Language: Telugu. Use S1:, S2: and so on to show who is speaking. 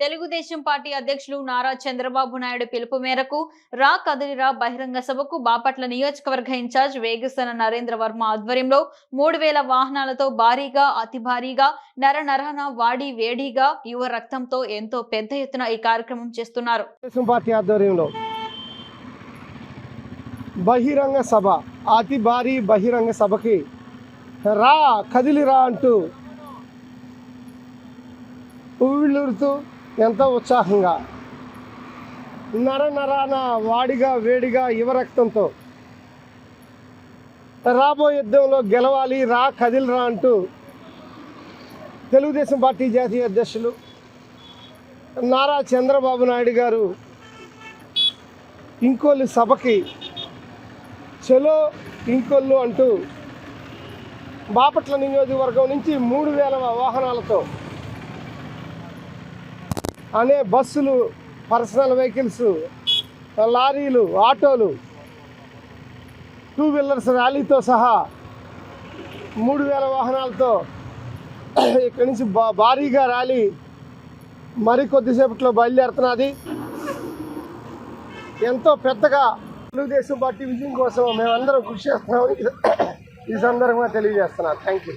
S1: తెలుగుదేశం పార్టీ అధ్యక్షులు నారా చంద్రబాబు నాయుడు పిలుపు మేరకు రా కదిలిరా బహిరంగ సభకు బాపట్ల నియోజకవర్గ ఇన్ఛార్జ్ వేగసన నరేంద్ర వర్మ ఆధ్వర్యంలో మూడు వేల వాహనాలతో భారీగా అతి భారీగా నర నరహన వాడి వేడిగా యువ రక్తంతో ఎంతో పెద్ద ఎత్తున ఈ కార్యక్రమం చేస్తున్నారు.
S2: పార్టీ ఆధ్వర్యంలో బహిరంగ సభ అతి భారీ బహిరంగ సభకి రా కదిలిరా అంటూ పువ్వుళ్ళూరుతూ ఎంతో ఉత్సాహంగా. నర నరాన వాడిగా వేడిగా యువరక్తంతో రాబోయే యుద్ధంలో గెలవాలి రా కదిలిరా అంటూ తెలుగుదేశం పార్టీ జాతీయ అధ్యక్షులు నారా చంద్రబాబు నాయుడు గారు ఇంకోళ్ళు సభకి చెలో ఇంకొల్లు అంటూ బాపట్ల నియోజకవర్గం నుంచి మూడు వేల వాహనాలతో అనే బస్సులు పర్సనల్ వెహికల్స్ లారీలు ఆటోలు టూ వీలర్స్ ర్యాలీతో సహా మూడు వేల వాహనాలతో ఇక్కడి నుంచి బా భారీగా ర్యాలీ మరి కొద్దిసేపట్లో బయలుదేరుతున్నది. ఎంతో పెద్దగా తెలుగుదేశం పార్టీ విజయం కోసం మేమందరం కృషి చేస్తున్నామని ఈ సందర్భంగా తెలియజేస్తున్నాను. Thank you